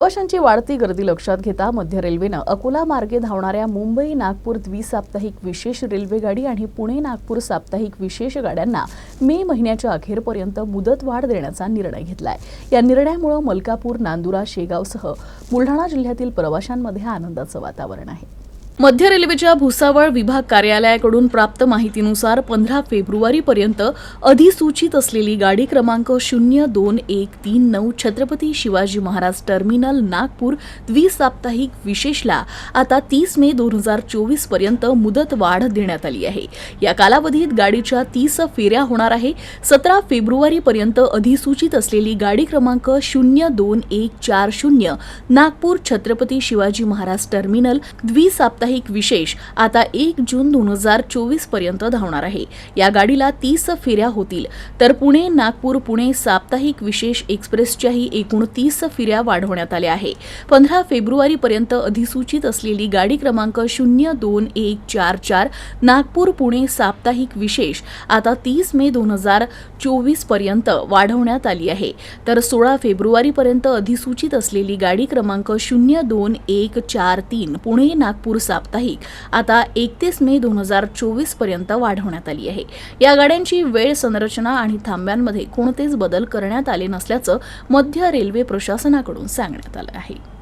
प्रवाशांची वाढती गर्दी लक्षात घेता मध्य रेल्वेनं अकोला मार्गे धावणाऱ्या मुंबई नागपूर द्विसाप्ताहिक विशेष रेल्वेगाडी आणि पुणे नागपूर साप्ताहिक विशेष गाड्यांना मे महिन्याच्या अखेरपर्यंत मुदतवाढ देण्याचा निर्णय घेतलाय. या निर्णयामुळे मलकापूर नांदुरा शेगावसह बुलढाणा जिल्ह्यातील प्रवाशांमध्ये आनंदाचं वातावरण आहे. मध्य रेल्वेच्या भुसावळ विभाग कार्यालयाकडून प्राप्त माहितीनुसार पंधरा फेब्रुवारीपर्यंत अधिसूचित असलेली गाडी क्रमांक शून्य दोन एक तीन नऊ छत्रपती शिवाजी महाराज टर्मिनल नागपूर द्विसाप्ताहिक विशेषला आता तीस मे दोन हजार चोवीसपर्यंत मुदत वाढ देण्यात आली आहे. या कालावधीत गाडीच्या तीस फेऱ्या होणार आहे. सतरा फेब्रुवारीपर्यंत अधिसूचित असलेली गाडी क्रमांक शून्य दोन एक चार शून्य नागपूर छत्रपती शिवाजी महाराज टर्मिनल द्विसाप्ताहिक विशेष आता एक जून दोन हजार चोवीसपर्यंत धावणार आहे. या गाडीला तीस फेऱ्या होतील. तर पुणे नागपूर पुणे साप्ताहिक विशेष एक्सप्रेसच्याही एकूण तीस फेऱ्या वाढवण्यात आल्या आहे. पंधरा फेब्रुवारीपर्यंत अधिसूचित असलेली गाडी क्रमांक शून्य दोन एक चार चार नागपूर पुणे साप्ताहिक विशेष आता तीस मे दोन हजार चोवीसपर्यंत वाढवण्यात आली आहे. तर सोळा फेब्रुवारीपर्यंत अधिसूचित असलेली गाडी क्रमांक शून्य दोन एक चार तीन पुणे नागपूर साप्ताहिक आता एकतीस मे दोन हजार चोवीसपर्यंत वाढवण्यात आली आहे. या गाड्यांची वेळ संरचना आणि थांब्यांमध्ये कोणतेच बदल करण्यात आले नसल्याचं मध्य रेल्वे प्रशासनाकडून सांगण्यात आलं आहे.